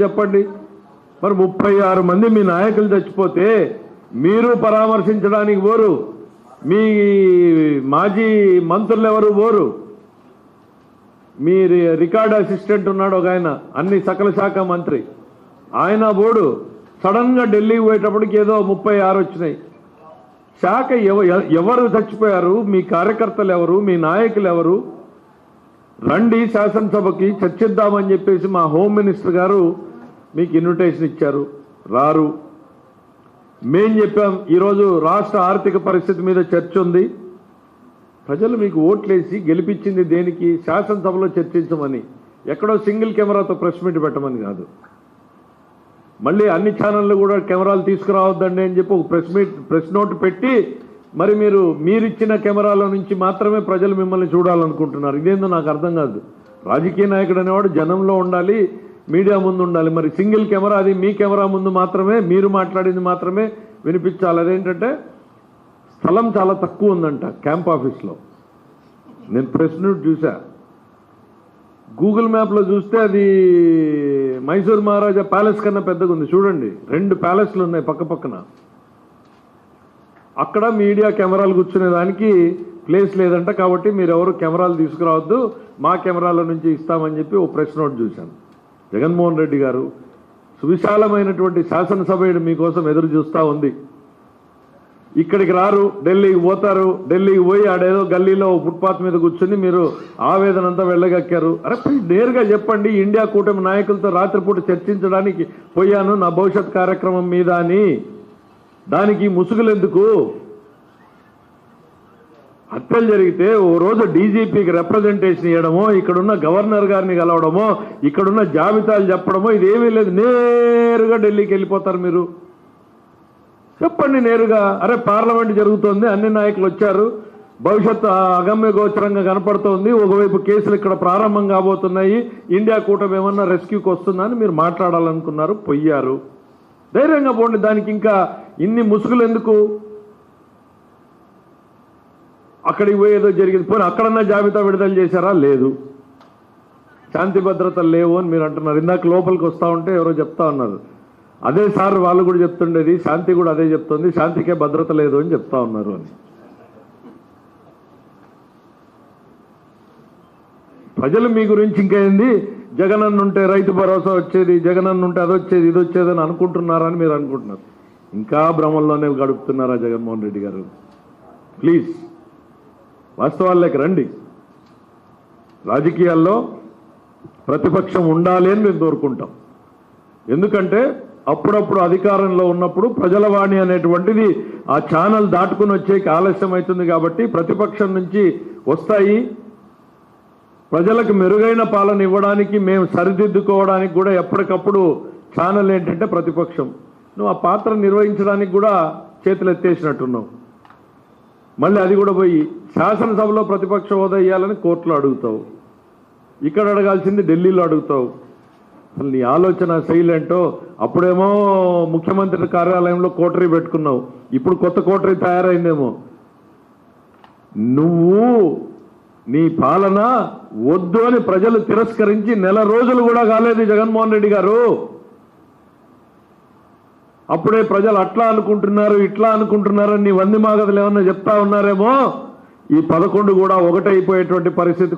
చెప్పండి. మరి ముప్పై ఆరు మంది మీ నాయకులు చచ్చిపోతే మీరు పరామర్శించడానికి పోరు మీ మాజీ మంత్రులు ఎవరు పోరు మీ రికార్డ్ అసిస్టెంట్ ఉన్నాడు ఒక ఆయన అన్ని సకల శాఖ మంత్రి. ఆయన బోడు సడన్గా ఢిల్లీకి పోయేటప్పటికి ఏదో ముప్పై ఆరు వచ్చినాయి. శాఖ ఎవ- ఎవరు చచ్చిపోయారు? మీ కార్యకర్తలు ఎవరు? మీ నాయకులు ఎవరు? రండి శాసనసభకి చర్చిద్దామని చెప్పేసి మా హోమ్ మినిస్టర్ గారు మీకు ఇన్విటేషన్ ఇచ్చారు. రారు. మేం చెప్పాం ఈరోజు రాష్ట్ర ఆర్థిక పరిస్థితి మీద చర్చ ఉంది. ప్రజలు మీకు ఓట్లేసి గెలిపించింది దేనికి? శాసనసభలో చర్చించమని. ఎక్కడో సింగిల్ కెమెరాతో ప్రెస్ మీట్ పెట్టమని కాదు. మళ్ళీ అన్ని ఛానళ్ళు కూడా కెమెరాలు తీసుకురావద్దండి అని చెప్పి ఒక ప్రెస్ మీట్ ప్రెస్ నోట్ పెట్టి మరి మీరు మీరిచ్చిన కెమెరాల నుంచి మాత్రమే ప్రజలు మిమ్మల్ని చూడాలనుకుంటున్నారు. ఇదేందో నాకు అర్థం కాదు. రాజకీయ నాయకుడు అనేవాడు జనంలో ఉండాలి మీడియా ముందు ఉండాలి. మరి సింగిల్ కెమెరా అది మీ కెమెరా ముందు మాత్రమే మీరు మాట్లాడింది మాత్రమే వినిపించాలి. అదేంటంటే స్థలం చాలా తక్కువ ఉందంట క్యాంప్ ఆఫీస్లో. నేను ప్రెస్ నోట్ చూసా. గూగుల్ మ్యాప్లో చూస్తే అది మైసూర్ మహారాజా ప్యాలెస్ కన్నా పెద్దగా ఉంది. చూడండి రెండు ప్యాలెస్లు ఉన్నాయి పక్క పక్కన. అక్కడ మీడియా కెమెరాలు కూర్చునే దానికి ప్లేస్ లేదంట. కాబట్టి మీరు ఎవరు కెమెరాలు తీసుకురావద్దు. మా కెమెరాల నుంచి ఇస్తామని చెప్పి ఓ ప్రెస్ నోట్ చూశాను. జగన్మోహన్ రెడ్డి గారు సువిశాలమైనటువంటి శాసనసభ మీకోసం ఎదురు చూస్తూ ఉంది. ఇక్కడికి రారు ఢిల్లీకి పోతారు ఢిల్లీకి పోయి ఆడేదో గల్లీలో ఫుట్పాత్ మీద కూర్చుని మీరు ఆవేదన అంతా వెళ్ళగక్కారు. అరే నేరుగా చెప్పండి ఇండియా కూటమి నాయకులతో రాత్రిపూట చర్చించడానికి పోయాను నా భవిష్యత్ కార్యక్రమం మీద అని. దానికి ముసుగులు ఎందుకు హత్యలు జరిగితే ఓ రోజు డీజీపీకి రిప్రజెంటేషన్ ఇవ్వడమో ఇక్కడున్న గవర్నర్ గారిని కలవడమో ఇక్కడున్న జాబితాలు చెప్పడమో ఇదేమీ లేదు. నేరుగా ఢిల్లీకి వెళ్ళిపోతారు మీరు. చెప్పండి నేరుగా. అరే పార్లమెంట్ జరుగుతోంది అన్ని నాయకులు వచ్చారు. భవిష్యత్తు అగమ్య గోచరంగా కనపడుతోంది. ఒకవైపు కేసులు ఇక్కడ ప్రారంభం కాబోతున్నాయి. ఇండియా కూటమి ఏమన్నా రెస్క్యూకి వస్తుందని మీరు మాట్లాడాలనుకున్నారు. పొయ్యారు. ధైర్యంగా పోండి. దానికి ఇంకా ఇన్ని ముసుగులు ఎందుకు? అక్కడికి పోయేదో జరిగింది. పోనీ అక్కడన్నా జాబితా విడుదల చేశారా? లేదు. శాంతి భద్రతలు లేవు అని మీరు అంటున్నారు. ఇందాక లోపలికి వస్తూ ఉంటే ఎవరో చెప్తా ఉన్నారు. అదే సార్ వాళ్ళు కూడా చెప్తుండేది. శాంతి కూడా అదే చెప్తుంది. శాంతికే భద్రత లేదు అని చెప్తా ఉన్నారు అని. ప్రజలు మీ గురించి ఇంకా ఏంది జగనన్న ఉంటే రైతు భరోసా వచ్చేది జగనన్న ఉంటే అది వచ్చేది ఇది వచ్చేది అని అనుకుంటున్నారని మీరు అనుకుంటున్నారు. ఇంకా భ్రమంలోనే గడుపుతున్నారా జగన్మోహన్ రెడ్డి గారు? ప్లీజ్. వాస్తవాల్లోకి రండి. రాజకీయాల్లో ప్రతిపక్షం ఉండాలి అని మేము కోరుకుంటాం. ఎందుకంటే అప్పుడప్పుడు అధికారంలో ఉన్నప్పుడు ప్రజల వాణి అనేటువంటిది ఆ ఛానల్ దాటుకుని వచ్చేకి ఆలస్యం అవుతుంది కాబట్టి ప్రతిపక్షం నుంచి వస్తాయి. ప్రజలకు మెరుగైన పాలన ఇవ్వడానికి మేము సరిదిద్దుకోవడానికి కూడా ఎప్పటికప్పుడు ఛానల్ ఏంటంటే ప్రతిపక్షం. నువ్వు ఆ పాత్ర నిర్వహించడానికి కూడా చేతులు ఎత్తేసినట్టున్నావు మళ్ళీ అది కూడా పోయి శాసనసభలో ప్రతిపక్ష హోదా ఇవ్వాలని కోర్టులో అడుగుతావు. ఇక్కడ అడగాల్సింది ఢిల్లీలో అడుగుతావు. అసలు నీ ఆలోచన ఏంటో? అప్పుడేమో ముఖ్యమంత్రి కార్యాలయంలో కోటరీ పెట్టుకున్నావు. ఇప్పుడు కొత్త కోటరీ తయారైందేమో. నువ్వు నీ పాలన వద్దు అని ప్రజలు తిరస్కరించి నెల రోజులు కూడా కాలేదు జగన్మోహన్ రెడ్డి గారు. అప్పుడే ప్రజలు అట్లా అనుకుంటున్నారు ఇట్లా అనుకుంటున్నారు అని నీ వంది మాగదులు ఏమన్నా చెప్తా ఉన్నారేమో? ఈ పదకొండు కూడా ఒకటైపోయేటువంటి పరిస్థితి